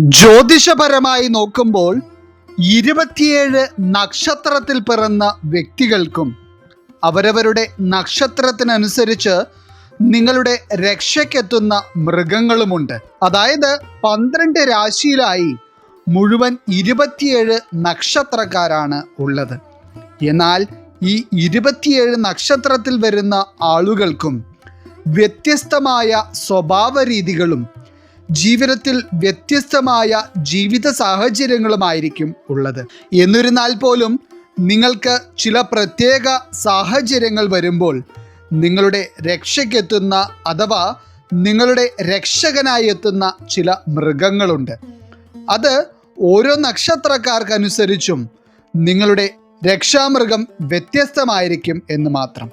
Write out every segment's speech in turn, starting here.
ജ്യോതിഷപരമായി നോക്കുമ്പോൾ ഇരുപത്തിയേഴ് നക്ഷത്രത്തിൽ പിറന്ന വ്യക്തികൾക്കും അവരവരുടെ നക്ഷത്രത്തിനനുസരിച്ച് നിങ്ങളുടെ രക്ഷയ്ക്കെത്തുന്ന മൃഗങ്ങളുമുണ്ട്. അതായത് പന്ത്രണ്ട് രാശിയിലായി മുഴുവൻ ഇരുപത്തിയേഴ് നക്ഷത്രക്കാരാണ് ഉള്ളത്. എന്നാൽ ഈ ഇരുപത്തിയേഴ് നക്ഷത്രത്തിൽ വരുന്ന ആളുകൾക്കും വ്യത്യസ്തമായ സ്വഭാവ രീതികളും ജീവിതത്തിൽ വ്യത്യസ്തമായ ജീവിത സാഹചര്യങ്ങളുമായിരിക്കും ഉള്ളത്. എന്നിരുന്നാൽ പോലും നിങ്ങൾക്ക് ചില പ്രത്യേക സാഹചര്യങ്ങൾ വരുമ്പോൾ നിങ്ങളുടെ രക്ഷയ്ക്കെത്തുന്ന അഥവാ നിങ്ങളുടെ രക്ഷകനായി എത്തുന്ന ചില മൃഗങ്ങളുണ്ട്. അത് ഓരോ നക്ഷത്രക്കാർക്കനുസരിച്ചും നിങ്ങളുടെ രക്ഷാമൃഗം വ്യത്യസ്തമായിരിക്കും എന്ന് മാത്രം.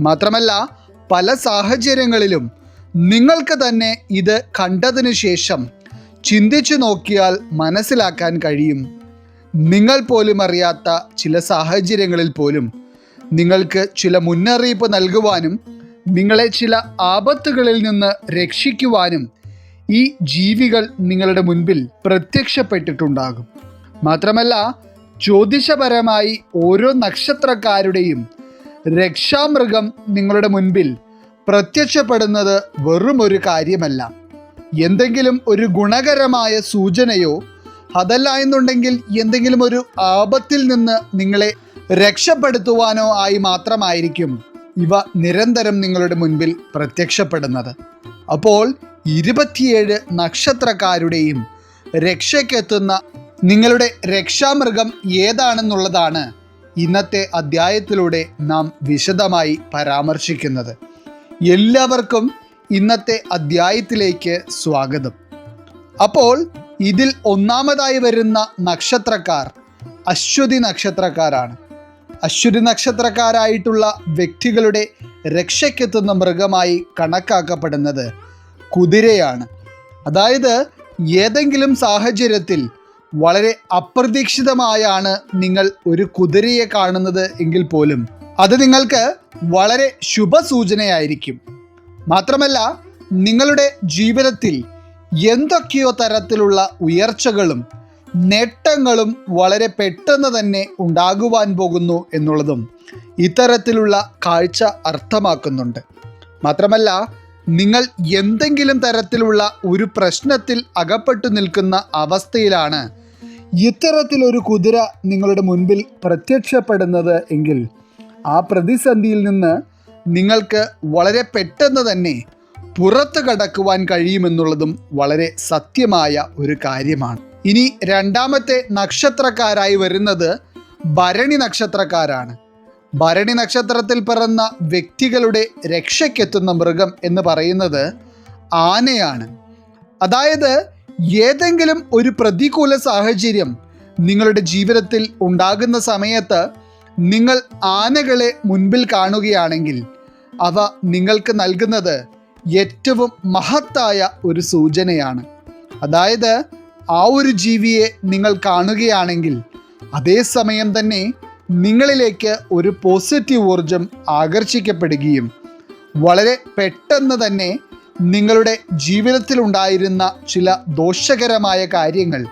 മാത്രമല്ല പല സാഹചര്യങ്ങളിലും നിങ്ങൾക്ക് തന്നെ ഇത് കണ്ടതിനു ശേഷം ചിന്തിച്ചു നോക്കിയാൽ മനസ്സിലാക്കാൻ കഴിയും. നിങ്ങൾ പോലും അറിയാത്ത ചില സാഹചര്യങ്ങളിൽ പോലും നിങ്ങൾക്ക് ചില മുന്നറിയിപ്പ് നൽകുവാനും നിങ്ങളെ ചില ആപത്തുകളിൽ നിന്ന് രക്ഷിക്കുവാനും ഈ ജീവികൾ നിങ്ങളുടെ മുൻപിൽ പ്രത്യക്ഷപ്പെട്ടിട്ടുണ്ടാകും. മാത്രമല്ല ജ്യോതിഷപരമായി ഓരോ നക്ഷത്രക്കാരുടെയും രക്ഷാമൃഗം നിങ്ങളുടെ മുൻപിൽ പ്രത്യക്ഷപ്പെടുന്നത് വെറും ഒരു കാര്യമല്ല. എന്തെങ്കിലും ഒരു ഗുണകരമായ സൂചനയോ അതല്ല എന്നുണ്ടെങ്കിൽ എന്തെങ്കിലും ഒരു ആപത്തിൽ നിന്ന് നിങ്ങളെ രക്ഷപ്പെടുത്തുവാനോ ആയി മാത്രമായിരിക്കും ഇവ നിരന്തരം നിങ്ങളുടെ മുൻപിൽ പ്രത്യക്ഷപ്പെടുന്നത്. അപ്പോൾ ഇരുപത്തിയേഴ് നക്ഷത്രക്കാരുടെയും രക്ഷയ്ക്കെത്തുന്ന നിങ്ങളുടെ രക്ഷാമൃഗം ഏതാണെന്നുള്ളതാണ് ഇന്നത്തെ അധ്യായത്തിലൂടെ നാം വിശദമായി പരാമർശിക്കുന്നത്. എല്ലാവർക്കും ഇന്നത്തെ അധ്യായത്തിലേക്ക് സ്വാഗതം. അപ്പോൾ ഇതിൽ ഒന്നാമതായി വരുന്ന നക്ഷത്രക്കാർ അശ്വതി നക്ഷത്രക്കാരാണ്. അശ്വതി നക്ഷത്രക്കാരായിട്ടുള്ള വ്യക്തികളുടെ രക്ഷയ്ക്കെത്തുന്ന മൃഗമായി കണക്കാക്കപ്പെടുന്നത് കുതിരയാണ്. അതായത് ഏതെങ്കിലും സാഹചര്യത്തിൽ വളരെ അപ്രതീക്ഷിതമായാണ് നിങ്ങൾ ഒരു കുതിരയെ കാണുന്നത് എങ്കിൽ പോലും അത് നിങ്ങൾക്ക് വളരെ ശുഭസൂചനയായിരിക്കും. മാത്രമല്ല നിങ്ങളുടെ ജീവിതത്തിൽ എന്തൊക്കെയോ തരത്തിലുള്ള ഉയർച്ചകളും നേട്ടങ്ങളും വളരെ പെട്ടെന്ന് തന്നെ ഉണ്ടാകുവാൻ പോകുന്നു എന്നുള്ളതും ഇത്തരത്തിലുള്ള കാഴ്ച അർത്ഥമാക്കുന്നുണ്ട്. മാത്രമല്ല നിങ്ങൾ എന്തെങ്കിലും തരത്തിലുള്ള ഒരു പ്രശ്നത്തിൽ അകപ്പെട്ടു നിൽക്കുന്ന അവസ്ഥയിലാണ് ഇത്തരത്തിലൊരു കുതിര നിങ്ങളുടെ മുൻപിൽ പ്രത്യക്ഷപ്പെടുന്നത് എങ്കിൽ ആ പ്രതിസന്ധിയിൽ നിന്ന് നിങ്ങൾക്ക് വളരെ പെട്ടെന്ന് തന്നെ പുറത്തു കടക്കുവാൻ കഴിയുമെന്നുള്ളതും വളരെ സത്യമായ ഒരു കാര്യമാണ്. ഇനി രണ്ടാമത്തെ നക്ഷത്രക്കാരായി വരുന്നത് ഭരണി നക്ഷത്രക്കാരാണ്. ഭരണി നക്ഷത്രത്തിൽ പിറന്ന വ്യക്തികളുടെ രക്ഷയ്ക്കെത്തുന്ന മൃഗം എന്ന് പറയുന്നത് ആനയാണ്. അതായത് ഏതെങ്കിലും ഒരു പ്രതികൂല സാഹചര്യം നിങ്ങളുടെ ജീവിതത്തിൽ ഉണ്ടാകുന്ന സമയത്ത് നിങ്ങൾ ആനകളെ മുൻപിൽ കാണുകയാണെങ്കിൽ അവ നിങ്ങൾക്ക് നൽകുന്നത് ഏറ്റവും മഹത്തായ ഒരു സൂചനയാണ്. അതായത് ആ ഒരു ജീവിയെ നിങ്ങൾ കാണുകയാണെങ്കിൽ അതേസമയം തന്നെ നിങ്ങളിലേക്ക് ഒരു പോസിറ്റീവ് ഊർജം ആകർഷിക്കപ്പെടുകയും വളരെ പെട്ടെന്ന് തന്നെ നിങ്ങളുടെ ജീവിതത്തിലുണ്ടായിരുന്ന ചില ദോഷകരമായ കാര്യങ്ങൾ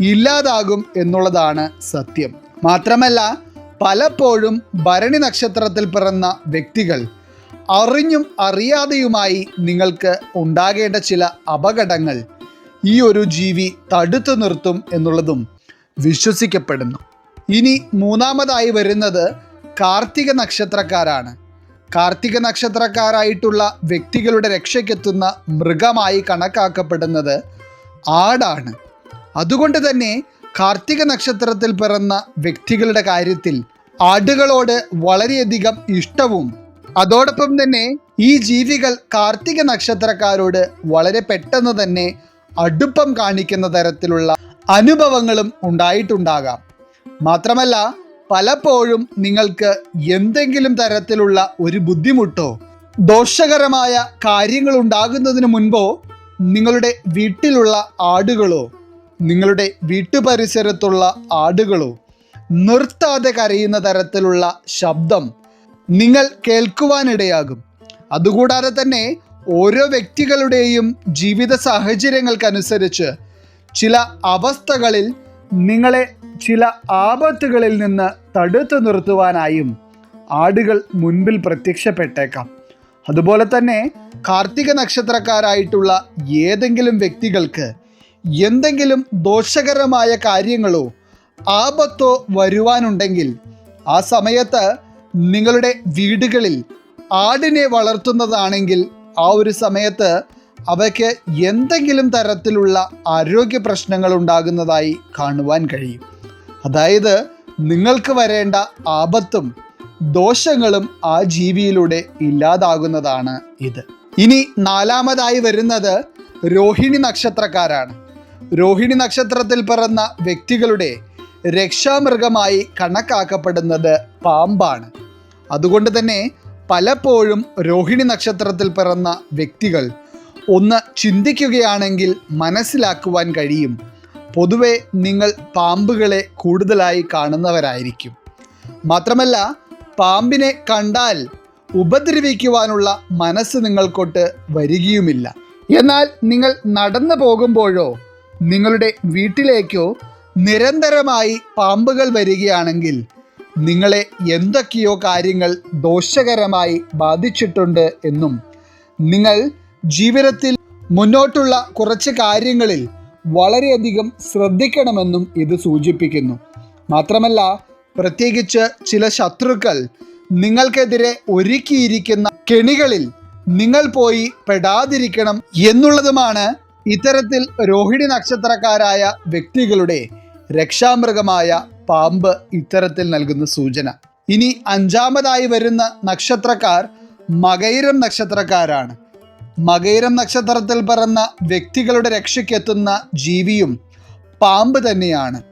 ഇല്ലാതാകും എന്നുള്ളതാണ് സത്യം. മാത്രമല്ല പലപ്പോഴും ഭരണി നക്ഷത്രത്തിൽ പിറന്ന വ്യക്തികൾ അറിഞ്ഞും അറിയാതെയുമായി നിങ്ങൾക്ക് ഉണ്ടാകേണ്ട ചില അപകടങ്ങൾ ഈ ഒരു ജീവി തടുത്തു നിർത്തും എന്നുള്ളതും വിശ്വസിക്കപ്പെടുന്നു. ഇനി മൂന്നാമതായി വരുന്നത് കാർത്തിക നക്ഷത്രക്കാരാണ്. കാർത്തിക നക്ഷത്രക്കാരായിട്ടുള്ള വ്യക്തികളുടെ രക്ഷയ്ക്കെത്തുന്ന മൃഗമായി കണക്കാക്കപ്പെടുന്നത് ആടാണ്. അതുകൊണ്ട് തന്നെ കാർത്തിക നക്ഷത്രത്തിൽ പിറന്ന വ്യക്തികളുടെ കാര്യത്തിൽ ആടുകളോട് വളരെയധികം ഇഷ്ടവും. അതോടൊപ്പം തന്നെ ഈ ജീവികൾ കാർത്തിക നക്ഷത്രക്കാരോട് വളരെ പെട്ടെന്ന് തന്നെ അടുപ്പം കാണിക്കുന്ന തരത്തിലുള്ള അനുഭവങ്ങളും ഉണ്ടായിട്ടുണ്ടാകാം. മാത്രമല്ല പലപ്പോഴും നിങ്ങൾക്ക് എന്തെങ്കിലും തരത്തിലുള്ള ഒരു ബുദ്ധിമുട്ടോ ദോഷകരമായ കാര്യങ്ങൾ ഉണ്ടാകുന്നതിന് മുൻപോ നിങ്ങളുടെ വീട്ടിലുള്ള ആടുകളോ നിങ്ങളുടെ വീട്ടുപരിസരത്തുള്ള ആടുകളോ നിർത്താതെ കരയുന്ന തരത്തിലുള്ള ശബ്ദം നിങ്ങൾ കേൾക്കുവാനിടയാകും. അതുകൂടാതെ തന്നെ ഓരോ വ്യക്തികളുടെയും ജീവിത സാഹചര്യങ്ങൾക്കനുസരിച്ച് ചില അവസ്ഥകളിൽ നിങ്ങളെ ചില ആപത്തുകളിൽ നിന്ന് തടുത്തു നിർത്തുവാനായും ആടുകൾ മുൻപിൽ പ്രത്യക്ഷപ്പെട്ടേക്കാം. അതുപോലെ തന്നെ കാർത്തിക നക്ഷത്രക്കാരായിട്ടുള്ള ഏതെങ്കിലും വ്യക്തികൾക്ക് എന്തെങ്കിലും ദോഷകരമായ കാര്യങ്ങളോ ആപത്തോ വരുവാനുണ്ടെങ്കിൽ ആ സമയത്ത് നിങ്ങളുടെ വീടുകളിൽ ആടിനെ വളർത്തുന്നതാണെങ്കിൽ ആ ഒരു സമയത്ത് അവയ്ക്ക് എന്തെങ്കിലും തരത്തിലുള്ള ആരോഗ്യ പ്രശ്നങ്ങൾ ഉണ്ടാകുന്നതായി കാണുവാൻ കഴിയും. അതായത് നിങ്ങൾക്ക് വരേണ്ട ആപത്തും ദോഷങ്ങളും ആ ജീവിയിലൂടെ ഇല്ലാതാകുന്നതാണ് ഇത്. ഇനി നാലാമതായി വരുന്നത് രോഹിണി നക്ഷത്രക്കാരാണ്. രോഹിണി നക്ഷത്രത്തിൽ പിറന്ന വ്യക്തികളുടെ രക്ഷാമൃഗമായി കണക്കാക്കപ്പെടുന്നത് പാമ്പാണ്. അതുകൊണ്ട് തന്നെ പലപ്പോഴും രോഹിണി നക്ഷത്രത്തിൽ പിറന്ന വ്യക്തികൾ ഒന്ന് ചിന്തിക്കുകയാണെങ്കിൽ മനസ്സിലാക്കുവാൻ കഴിയും. പൊതുവെ നിങ്ങൾ പാമ്പുകളെ കൂടുതലായി കാണുന്നവരായിരിക്കും. മാത്രമല്ല പാമ്പിനെ കണ്ടാൽ ഉപദ്രവിക്കുവാനുള്ള മനസ്സ് നിങ്ങൾക്കൊട്ട് വരികയുമില്ല. എന്നാൽ നിങ്ങൾ നടന്നു പോകുമ്പോഴോ നിങ്ങളുടെ വീട്ടിലേക്കോ നിരന്തരമായി പാമ്പുകൾ വരികയാണെങ്കിൽ നിങ്ങളെ എന്തൊക്കെയോ കാര്യങ്ങൾ ദോഷകരമായി ബാധിച്ചിട്ടുണ്ട് എന്നും നിങ്ങൾ ജീവിതത്തിൽ മുന്നോട്ടുള്ള കുറച്ച് കാര്യങ്ങളിൽ വളരെയധികം ശ്രദ്ധിക്കണമെന്നും ഇത് സൂചിപ്പിക്കുന്നു. മാത്രമല്ല പ്രത്യേകിച്ച് ചില ശത്രുക്കൾ നിങ്ങൾക്കെതിരെ ഒരുക്കിയിരിക്കുന്ന കെണികളിൽ നിങ്ങൾ പോയി പെടാതിരിക്കണം എന്നുള്ളതുമാണ് ഇത്തരത്തിൽ രോഹിണി നക്ഷത്രക്കാരായ വ്യക്തികളുടെ രക്ഷാമൃഗമായ പാമ്പ് ഇത്തരത്തിൽ നൽകുന്ന സൂചന. ഇനി അഞ്ചാമതായി വരുന്ന നക്ഷത്രക്കാർ മകൈരം നക്ഷത്രക്കാരാണ്. മകൈരം നക്ഷത്രത്തിൽ പിറന്ന വ്യക്തികളുടെ രക്ഷയ്ക്കെത്തുന്ന ജീവിയും പാമ്പ് തന്നെയാണ്.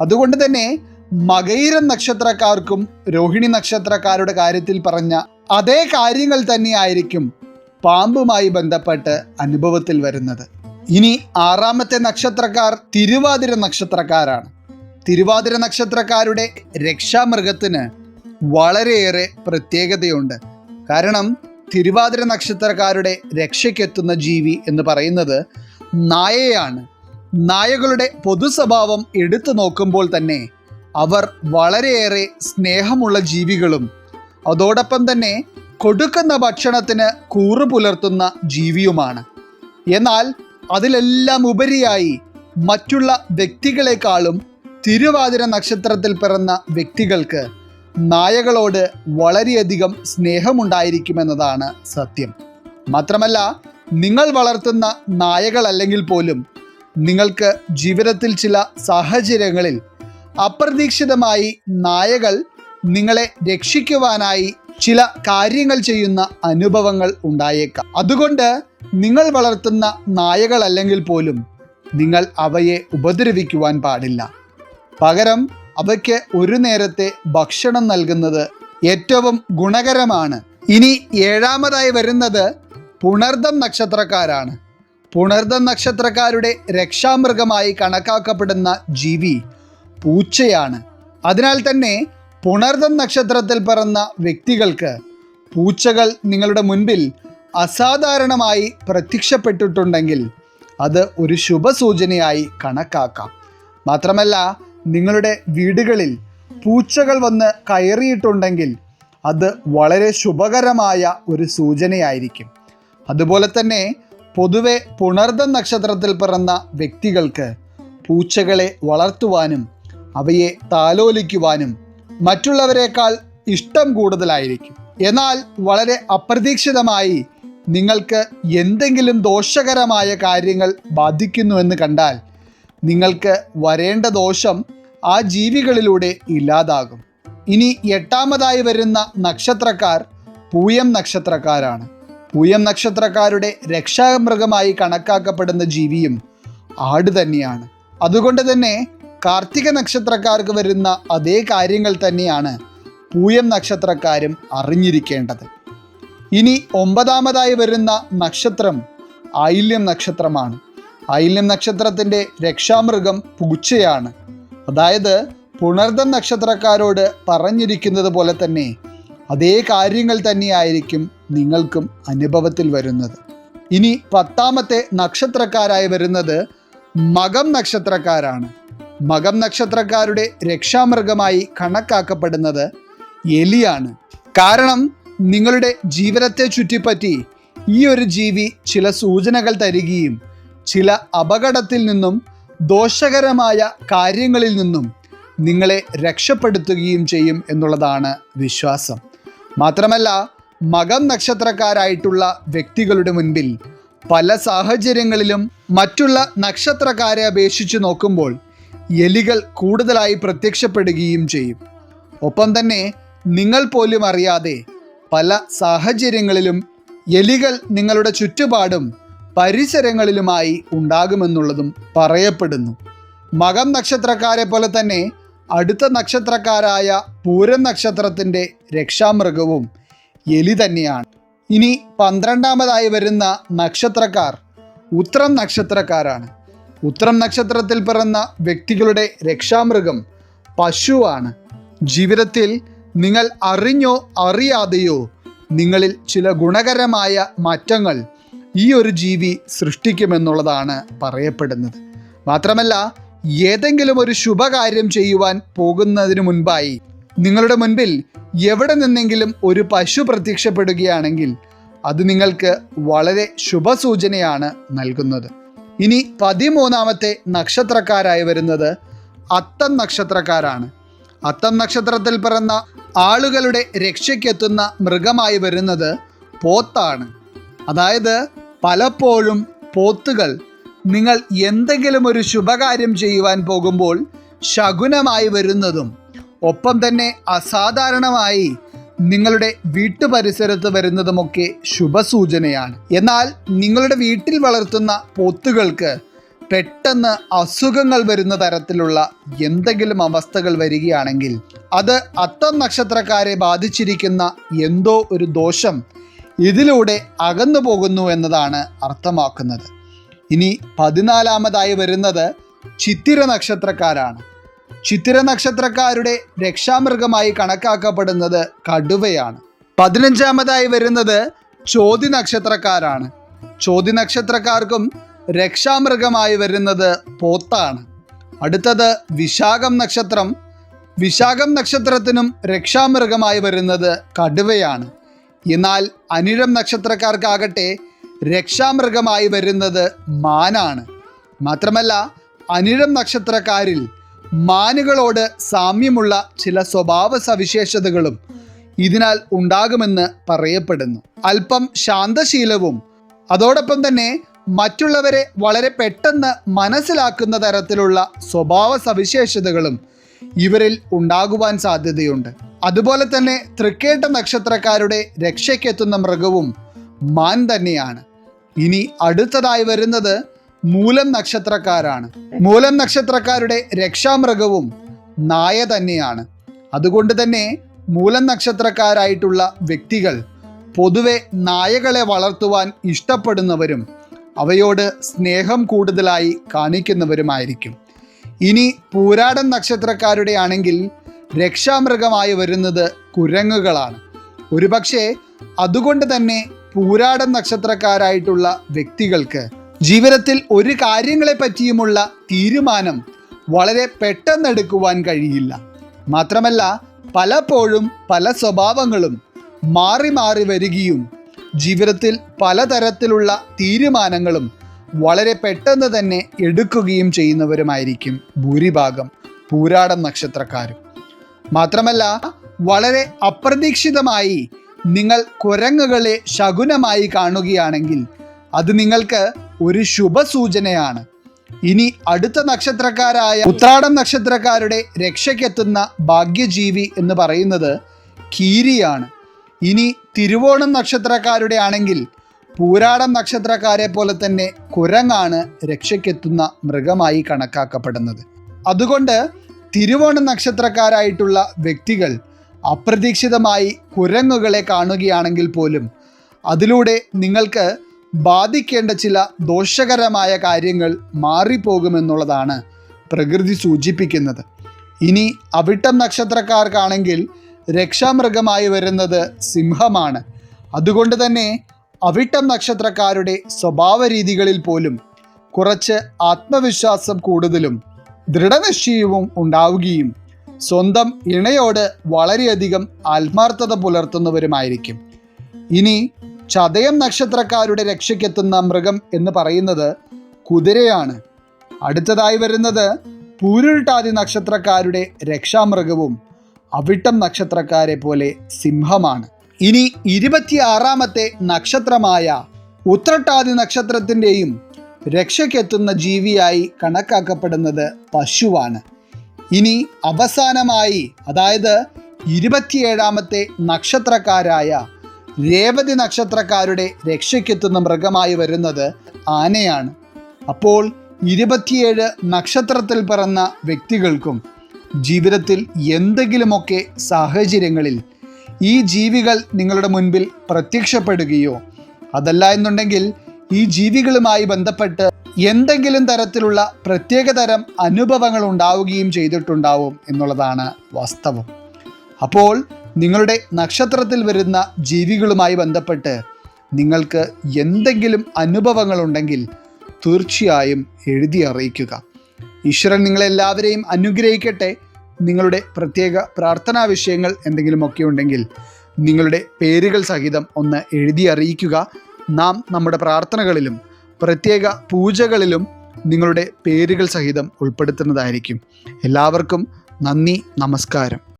അതുകൊണ്ട് തന്നെ മകൈരം നക്ഷത്രക്കാർക്കും രോഹിണി നക്ഷത്രക്കാരുടെ കാര്യത്തിൽ പറഞ്ഞ അതേ കാര്യങ്ങൾ തന്നെയായിരിക്കും പാമ്പുമായി ബന്ധപ്പെട്ട് അനുഭവത്തിൽ വരുന്നത്. ഇനി ആറാമത്തെ നക്ഷത്രക്കാർ തിരുവാതിര നക്ഷത്രക്കാരാണ്. തിരുവാതിര നക്ഷത്രക്കാരുടെ രക്ഷാമൃഗത്തിന് വളരെയേറെ പ്രത്യേകതയുണ്ട്. കാരണം തിരുവാതിര നക്ഷത്രക്കാരുടെ രക്ഷയ്ക്കെത്തുന്ന ജീവി എന്ന് പറയുന്നത് നായയാണ് നായകളുടെ പൊതുസ്വഭാവം എടുത്തു നോക്കുമ്പോൾ തന്നെ അവർ വളരെയേറെ സ്നേഹമുള്ള ജീവികളും അതോടൊപ്പം തന്നെ കൊടുക്കുന്ന ഭക്ഷണത്തിന് കൂറു പുലർത്തുന്ന ജീവിയുമാണ്. എന്നാൽ അതിലെല്ലാം ഉപരിയായി മറ്റുള്ള വ്യക്തികളെക്കാളും തിരുവാതിര നക്ഷത്രത്തിൽ പിറന്ന വ്യക്തികൾക്ക് നായകളോട് വളരെയധികം സ്നേഹമുണ്ടായിരിക്കുമെന്നതാണ് സത്യം. മാത്രമല്ല നിങ്ങൾ വളർത്തുന്ന നായകളല്ലെങ്കിൽ പോലും നിങ്ങൾക്ക് ജീവിതത്തിൽ ചില സാഹചര്യങ്ങളിൽ അപ്രതീക്ഷിതമായി നായകൾ നിങ്ങളെ രക്ഷിക്കുവാനായി ചില കാര്യങ്ങൾ ചെയ്യുന്ന അനുഭവങ്ങൾ ഉണ്ടായേക്കാം. അതുകൊണ്ട് നിങ്ങൾ വളർത്തുന്ന നായകളല്ലെങ്കിൽ പോലും നിങ്ങൾ അവയെ ഉപദ്രവിക്കുവാൻ പാടില്ല. പകരം അവയ്ക്ക് ഒരു നേരത്തെ ഭക്ഷണം നൽകുന്നത് ഏറ്റവും ഗുണകരമാണ്. ഇനി ഏഴാമതായി വരുന്നത് പുണർദം നക്ഷത്രക്കാരാണ്. പുണർദം നക്ഷത്രക്കാരുടെ രക്ഷാമൃഗമായി കണക്കാക്കപ്പെടുന്ന ജീവി പൂച്ചയാണ്. അതിനാൽ തന്നെ പുണർദം നക്ഷത്രത്തിൽ പിറന്ന വ്യക്തികൾക്ക് പൂച്ചകൾ നിങ്ങളുടെ മുൻപിൽ അസാധാരണമായി പ്രത്യക്ഷപ്പെട്ടിട്ടുണ്ടെങ്കിൽ അത് ഒരു ശുഭസൂചനയായി കണക്കാക്കാം. മാത്രമല്ല നിങ്ങളുടെ വീടുകളിൽ പൂച്ചകൾ വന്ന് കയറിയിട്ടുണ്ടെങ്കിൽ അത് വളരെ ശുഭകരമായ ഒരു സൂചനയായിരിക്കും. അതുപോലെ തന്നെ പൊതുവെ പുണർദ നക്ഷത്രത്തിൽ പിറന്ന വ്യക്തികൾക്ക് പൂച്ചകളെ വളർത്തുവാനും അവയെ താലോലിക്കുവാനും മറ്റുള്ളവരെക്കാൾ ഇഷ്ടം കൂടുതലായിരിക്കും. എന്നാൽ വളരെ അപ്രതീക്ഷിതമായി നിങ്ങൾക്ക് എന്തെങ്കിലും ദോഷകരമായ കാര്യങ്ങൾ ബാധിക്കുന്നുവെന്ന് കണ്ടാൽ നിങ്ങൾക്ക് വരേണ്ട ദോഷം ആ ജീവികളിലൂടെ ഇല്ലാതാകും. ഇനി എട്ടാമതായി വരുന്ന നക്ഷത്രക്കാർ പൂയം നക്ഷത്രക്കാരാണ്. പൂയം നക്ഷത്രക്കാരുടെ രക്ഷാമൃഗമായി കണക്കാക്കപ്പെടുന്ന ജീവിയും ആട് തന്നെയാണ്. അതുകൊണ്ട് തന്നെ കാർത്തിക നക്ഷത്രക്കാർക്ക് വരുന്ന അതേ കാര്യങ്ങൾ തന്നെയാണ് പൂയം നക്ഷത്രക്കാരും അറിഞ്ഞിരിക്കേണ്ടത്. ഇനി ഒമ്പതാമതായി വരുന്ന നക്ഷത്രം ഐല്യം നക്ഷത്രമാണ്. ഐല്യം നക്ഷത്രത്തിന്റെ രക്ഷാമൃഗം പൂച്ചയാണ് അതായത് പുണർദം നക്ഷത്രക്കാരോട് പറഞ്ഞിരിക്കുന്നത് പോലെ തന്നെ അതേ കാര്യങ്ങൾ തന്നെയായിരിക്കും നിങ്ങൾക്കും അനുഭവത്തിൽ വരുന്നത്. ഇനി പത്താമത്തെ നക്ഷത്രക്കാരായി വരുന്നത് മകം നക്ഷത്രക്കാരാണ്. മകം നക്ഷത്രക്കാരുടെ രക്ഷാമൃഗമായി കണക്കാക്കപ്പെടുന്നത് എലിയാണ്. കാരണം നിങ്ങളുടെ ജീവനത്തെ ചുറ്റിപ്പറ്റി ഈ ഒരു ജീവി ചില സൂചനകൾ തരികയും ചില അപകടത്തിൽ നിന്നും ദോഷകരമായ കാര്യങ്ങളിൽ നിന്നും നിങ്ങളെ രക്ഷപ്പെടുത്തുകയും ചെയ്യും എന്നുള്ളതാണ് വിശ്വാസം. മാത്രമല്ല മകം നക്ഷത്രക്കാരായിട്ടുള്ള വ്യക്തികളുടെ മുൻപിൽ പല സാഹചര്യങ്ങളിലും മറ്റുള്ള നക്ഷത്രക്കാരെ അപേക്ഷിച്ച് നോക്കുമ്പോൾ എലികൾ കൂടുതലായി പ്രത്യക്ഷപ്പെടുകയും ചെയ്യും. ഒപ്പം തന്നെ നിങ്ങൾ പോലും അറിയാതെ പല സാഹചര്യങ്ങളിലും എലികൾ നിങ്ങളുടെ ചുറ്റുപാടും പരിസരങ്ങളിലുമായി ഉണ്ടാകുമെന്നുള്ളതും പറയപ്പെടുന്നു. മകം നക്ഷത്രക്കാരെ പോലെ തന്നെ അടുത്ത നക്ഷത്രക്കാരായ പൂരം നക്ഷത്രത്തിന്റെ രക്ഷാമൃഗവും എലി തന്നെയാണ്. ഇനി പന്ത്രണ്ടാമതായി വരുന്ന നക്ഷത്രക്കാർ ഉത്രം നക്ഷത്രക്കാരാണ്. ഉത്രം നക്ഷത്രത്തിൽ പിറന്ന വ്യക്തികളുടെ രക്ഷാമൃഗം പശുവാണ്. ജീവിതത്തിൽ നിങ്ങൾ അറിഞ്ഞോ അറിയാതെയോ നിങ്ങളിൽ ചില ഗുണകരമായ മാറ്റങ്ങൾ ഈ ഒരു ജീവി സൃഷ്ടിക്കുമെന്നുള്ളതാണ് പറയപ്പെടുന്നത്. മാത്രമല്ല ഏതെങ്കിലും ഒരു ശുഭകാര്യം ചെയ്യുവാൻ പോകുന്നതിന് മുൻപായി നിങ്ങളുടെ മുൻപിൽ എവിടെ നിന്നെങ്കിലും ഒരു പശു പ്രത്യക്ഷപ്പെടുകയാണെങ്കിൽ അത് നിങ്ങൾക്ക് വളരെ ശുഭസൂചനയാണ് നൽകുന്നത്. ഇനി പതിമൂന്നാമത്തെ നക്ഷത്രക്കാരായി വരുന്നത് അത്തം നക്ഷത്രക്കാരാണ്. അത്തം നക്ഷത്രത്തിൽ പിറന്ന ആളുകളുടെ രക്ഷയ്ക്കെത്തുന്ന മൃഗമായി വരുന്നത് പോത്താണ്. അതായത് പലപ്പോഴും പോത്തുകൾ നിങ്ങൾ എന്തെങ്കിലും ഒരു ശുഭകാര്യം ചെയ്യുവാൻ പോകുമ്പോൾ ശകുനമായി വരുന്നതും ഒപ്പം തന്നെ അസാധാരണമായി നിങ്ങളുടെ വീട്ടു പരിസരത്ത് വരുന്നതുമൊക്കെ ശുഭസൂചനയാണ്. എന്നാൽ നിങ്ങളുടെ വീട്ടിൽ വളർത്തുന്ന പോത്തുകൾക്ക് പെട്ടെന്ന് അസുഖങ്ങൾ വരുന്ന തരത്തിലുള്ള എന്തെങ്കിലും അവസ്ഥകൾ വരികയാണെങ്കിൽ അത് അത്തം നക്ഷത്രക്കാരെ ബാധിച്ചിരിക്കുന്ന എന്തോ ഒരു ദോഷം ഇതിലൂടെ അകന്നു പോകുന്നു എന്നതാണ് അർത്ഥമാക്കുന്നത്. ഇനി പതിനാലാമതായി വരുന്നത് ചിത്തിര നക്ഷത്രക്കാരാണ്. ചിത്തിര നക്ഷത്രക്കാരുടെ രക്ഷാമൃഗമായി കണക്കാക്കപ്പെടുന്നത് കടുവയാണ്. പതിനഞ്ചാമതായി വരുന്നത് ചോതി നക്ഷത്രക്കാരാണ്. ചോതി നക്ഷത്രക്കാർക്കും രക്ഷാമൃഗമായി വരുന്നത് പോത്താണ്. അടുത്തത് വിശാഖം നക്ഷത്രം. വിശാഖം നക്ഷത്രത്തിനും രക്ഷാമൃഗമായി വരുന്നത് കടുവയാണ്. എന്നാൽ അനിഴം നക്ഷത്രക്കാർക്കാകട്ടെ രക്ഷാമൃഗമായി വരുന്നത് മാനാണ്. മാത്രമല്ല അനിഴം നക്ഷത്രക്കാരിൽ മാനുകളോട് സാമ്യമുള്ള ചില സ്വഭാവ സവിശേഷതകളും ഇതിനാൽ ഉണ്ടാകുമെന്ന് പറയപ്പെടുന്നു. അല്പം ശാന്തശീലവും അതോടൊപ്പം തന്നെ മറ്റുള്ളവരെ വളരെ പെട്ടെന്ന് മനസ്സിലാക്കുന്ന തരത്തിലുള്ള സ്വഭാവ സവിശേഷതകളും ഇവരിൽ ഉണ്ടാകുവാൻ സാധ്യതയുണ്ട്. അതുപോലെ തന്നെ തൃക്കേട്ട നക്ഷത്രക്കാരുടെ രക്ഷയ്ക്കെത്തുന്ന മൃഗവും മാൻ തന്നെയാണ്. ഇനി അടുത്തതായി വരുന്നത് മൂലം നക്ഷത്രക്കാരാണ്. മൂലം നക്ഷത്രക്കാരുടെ രക്ഷാമൃഗവും നായ തന്നെയാണ്. അതുകൊണ്ട് തന്നെ മൂലം നക്ഷത്രക്കാരായിട്ടുള്ള വ്യക്തികൾ പൊതുവെ നായകളെ വളർത്തുവാൻ ഇഷ്ടപ്പെടുന്നവരും അവയോട് സ്നേഹം കൂടുതലായി കാണിക്കുന്നവരുമായിരിക്കും. ഇനി പൂരാടൻ നക്ഷത്രക്കാരുടെ ആണെങ്കിൽ രക്ഷാമൃഗമായി വരുന്നത് കുരങ്ങുകളാണ്. ഒരുപക്ഷെ അതുകൊണ്ട് തന്നെ പൂരാടൻ നക്ഷത്രക്കാരായിട്ടുള്ള വ്യക്തികൾക്ക് ജീവിതത്തിൽ ഒരു കാര്യങ്ങളെ പറ്റിയുമുള്ള തീരുമാനം വളരെ പെട്ടെന്നെടുക്കുവാൻ കഴിയില്ല. മാത്രമല്ല പലപ്പോഴും പല സ്വഭാവങ്ങളും മാറി മാറി വരികയും ജീവിതത്തിൽ പലതരത്തിലുള്ള തീരുമാനങ്ങളും വളരെ പെട്ടെന്ന് തന്നെ എടുക്കുകയും ചെയ്യുന്നവരുമായിരിക്കും ഭൂരിഭാഗം പൂരാടം നക്ഷത്രക്കാരും. മാത്രമല്ല വളരെ അപ്രതീക്ഷിതമായി നിങ്ങൾ കുരങ്ങുകളെ ശകുനമായി കാണുകയാണെങ്കിൽ അത് നിങ്ങൾക്ക് ഒരു ശുഭസൂചനയാണ്. ഇനി അടുത്ത നക്ഷത്രക്കാരായ ഉത്രാടം നക്ഷത്രക്കാരുടെ രക്ഷയ്ക്കെത്തുന്ന ഭാഗ്യജീവി എന്ന് പറയുന്നത് കീരിയാണ്. ഇനി തിരുവോണം നക്ഷത്രക്കാരുടെ ആണെങ്കിൽ പൂരാടം നക്ഷത്രക്കാരെ പോലെ തന്നെ കുരങ്ങാണ് രക്ഷയ്ക്കെത്തുന്ന മൃഗമായി കണക്കാക്കപ്പെടുന്നത്. അതുകൊണ്ട് തിരുവോണം നക്ഷത്രക്കാരായിട്ടുള്ള വ്യക്തികൾ അപ്രതീക്ഷിതമായി കുരങ്ങുകളെ കാണുകയാണെങ്കിൽ പോലും അതിലൂടെ നിങ്ങൾക്ക് ബാധിക്കേണ്ട ചില ദോഷകരമായ കാര്യങ്ങൾ മാറിപ്പോകുമെന്നുള്ളതാണ് പ്രകൃതി സൂചിപ്പിക്കുന്നത്. ഇനി അവിട്ടം നക്ഷത്രക്കാർക്കാണെങ്കിൽ രക്ഷാമൃഗമായി വരുന്നത് സിംഹമാണ്. അതുകൊണ്ട് തന്നെ അവിട്ടം നക്ഷത്രക്കാരുടെ സ്വഭാവ രീതികളിൽ പോലും കുറച്ച് ആത്മവിശ്വാസം കൂടുതലും ദൃഢനിശ്ചയവും ഉണ്ടാവുകയും സ്വന്തം ഇണയോട് വളരെയധികം ആത്മാർത്ഥത പുലർത്തുന്നവരുമായിരിക്കും. ഇനി ചതയം നക്ഷത്രക്കാരുടെ രക്ഷയ്ക്കെത്തുന്ന മൃഗം എന്ന് പറയുന്നത് കുതിരയാണ്. അടുത്തതായി വരുന്നത് പൂരുരുട്ടാതി നക്ഷത്രക്കാരുടെ രക്ഷാമൃഗവും അവിട്ടം നക്ഷത്രക്കാരെ പോലെ സിംഹമാണ്. ഇനി ഇരുപത്തിയാറാമത്തെ നക്ഷത്രമായ ഉത്രട്ടാതി നക്ഷത്രത്തിന്റെയും രക്ഷയ്ക്കെത്തുന്ന ജീവിയായി കണക്കാക്കപ്പെടുന്നത് പശുവാണ്. ഇനി അവസാനമായി അതായത് ഇരുപത്തിയേഴാമത്തെ നക്ഷത്രക്കാരായ രേവതി നക്ഷത്രക്കാരുടെ രക്ഷയ്ക്കെത്തുന്ന മൃഗമായി വരുന്നത് ആനയാണ്. അപ്പോൾ ഇരുപത്തിയേഴ് നക്ഷത്രത്തിൽ പിറന്ന വ്യക്തികൾക്കും ജീവിതത്തിൽ എന്തെങ്കിലുമൊക്കെ സാഹചര്യങ്ങളിൽ ഈ ജീവികൾ നിങ്ങളുടെ മുൻപിൽ പ്രത്യക്ഷപ്പെടുകയോ അതല്ല എന്നുണ്ടെങ്കിൽ ഈ ജീവികളുമായി ബന്ധപ്പെട്ട് എന്തെങ്കിലും തരത്തിലുള്ള പ്രത്യേകതരം അനുഭവങ്ങൾ ഉണ്ടാവുകയും ചെയ്തിട്ടുണ്ടാവും എന്നുള്ളതാണ് വാസ്തവം. അപ്പോൾ നിങ്ങളുടെ നക്ഷത്രത്തിൽ വരുന്ന ജീവികളുമായി ബന്ധപ്പെട്ട് നിങ്ങൾക്ക് എന്തെങ്കിലും അനുഭവങ്ങളുണ്ടെങ്കിൽ തീർച്ചയായും എഴുതി അറിയിക്കുക. ഈശ്വരൻ നിങ്ങളെല്ലാവരെയും അനുഗ്രഹിക്കട്ടെ. നിങ്ങളുടെ പ്രത്യേക പ്രാർത്ഥനാ വിഷയങ്ങൾ എന്തെങ്കിലുമൊക്കെ ഉണ്ടെങ്കിൽ നിങ്ങളുടെ പേരുകൾ സഹിതം ഒന്ന് എഴുതി അറിയിക്കുക. നാം നമ്മുടെ പ്രാർത്ഥനകളിലും പ്രത്യേക പൂജകളിലും നിങ്ങളുടെ പേരുകൾ സഹിതം ഉൾപ്പെടുത്തുന്നതായിരിക്കും. എല്ലാവർക്കും നന്ദി നമസ്കാരം.